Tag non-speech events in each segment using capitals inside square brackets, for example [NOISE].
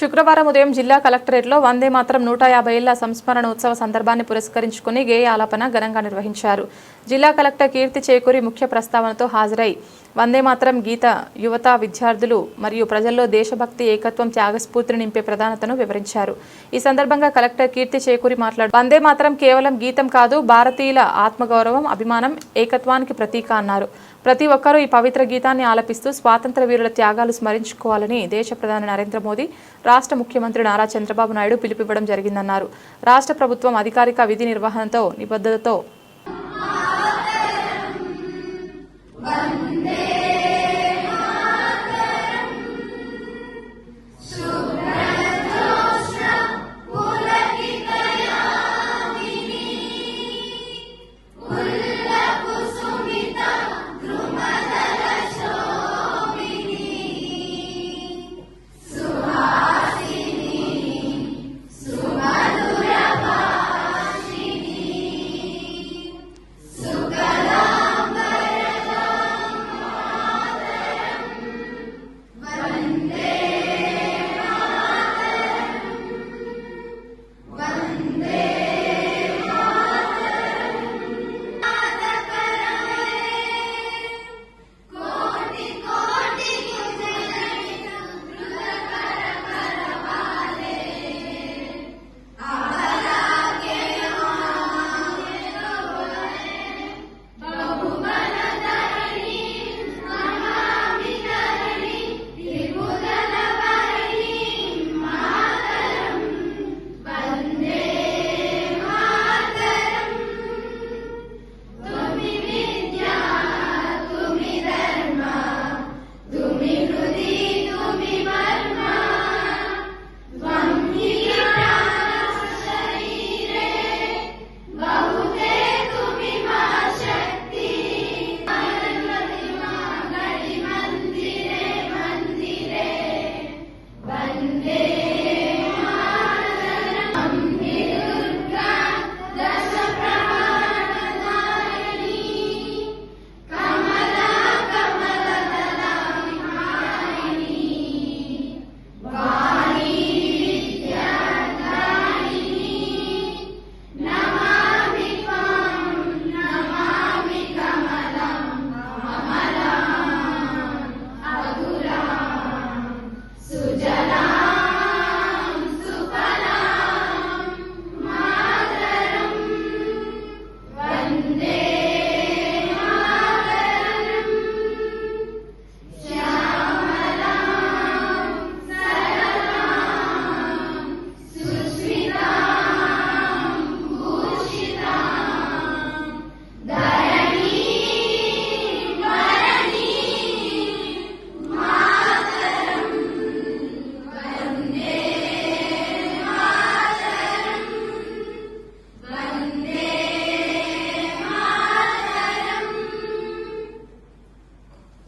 శుక్రవారం ఉదయం జిల్లా కలెక్టరేట్లో వందే మాత్రం నూట యాభై ఏళ్ళ సంస్మరణ ఉత్సవ సందర్భాన్ని పురస్కరించుకుని గేయ ఆలాపన ఘనంగా నిర్వహించారు. జిల్లా కలెక్టర్ కీర్తి చేకూరి ముఖ్య ప్రస్తావనతో హాజరై వందే మాత్రం గీత యువత విద్యార్థులు మరియు ప్రజల్లో దేశభక్తి ఏకత్వం త్యాగస్ఫూర్తిని నింపే ప్రధానతను వివరించారు. ఈ సందర్భంగా కలెక్టర్ కీర్తి చేకూరి మాట్లాడు వందే మాత్రం కేవలం గీతం కాదు భారతీయుల ఆత్మగౌరవం అభిమానం ఏకత్వానికి ప్రతీక అన్నారు. ప్రతి ఒక్కరూ ఈ పవిత్ర గీతాన్ని ఆలపిస్తూ స్వాతంత్ర వీరుల త్యాగాలు స్మరించుకోవాలని దేశ ప్రధాని నరేంద్ర మోదీ రాష్ట్ర ముఖ్యమంత్రి నారా చంద్రబాబు నాయుడు పిలుపివ్వడం జరిగిందన్నారు. రాష్ట్ర ప్రభుత్వం అధికారిక విధి నిర్వహణతో నిబద్ధతతో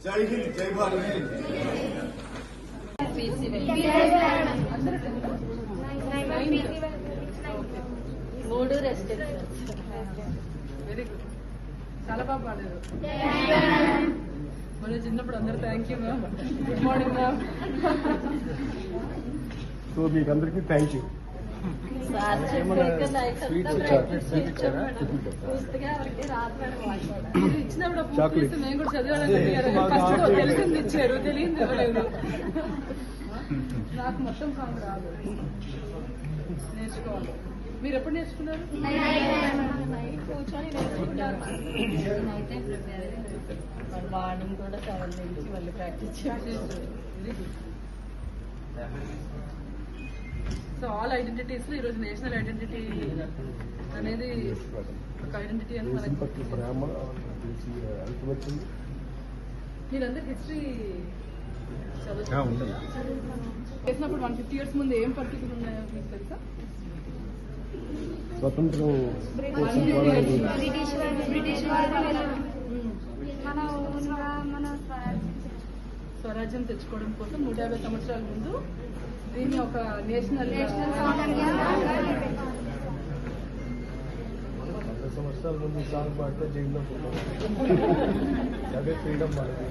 జై హింద్ జై భారత్ మూడు రెస్ట్ వెరీ గుడ్ చాలా బాగా పాడారు మన చిన్నప్పుడు అందరు thank you ma'am good morning ma'am so మీకు అందరికీ థ్యాంక్ యూ ఇచ్చినప్పుడు. తీసి మేము కూడా చదివాలని ఫస్ట్ తెలిసింది ఇచ్చారు తెలియదు ఇవ్వలేదు. నాకు మొత్తం సాంగ్ రాదు. నేర్చుకోవాలి. మీరు ఎప్పుడు నేర్చుకున్నారు? నైట్ కూర్చొని నేర్చుకున్నారు నేనైతే ప్రిపేర్ మరి మార్నింగ్ కూడా సెవెన్ నుంచి మళ్ళీ ప్రాక్టీస్ చేసి సో ఆల్ ఐడెంటిటీస్లో ఈరోజు నేషనల్ ఐడెంటిటీ అనేది ఒక ఐడెంటిటీ అని మనకి మీరందరూ హిస్టరీ. చేసినప్పుడు వన్ ఫిఫ్టీ ఇయర్స్ ముందు ఏం పరిస్థితులు ఉన్నాయో మీకు తెలుసా? స్వతంత్రం కోసం పోరాడి బ్రిటిష్ వాళ్ళు బ్రిటిష్ వాళ్ళు మన ఓన్గా మన స్వరాజ్యం తెచ్చుకోవడం కోసం నూట యాభై సంవత్సరాల ముందు దీన్ని ఒక నేషనల్ నేషనల్ స్వాతంత్ర్యం వంద సంవత్సరాల ముందు ఈ సాంగ్ పాడితే జైల్లో పోతాం. [LAUGHS] అదే ఫ్రీడమ్ మనకి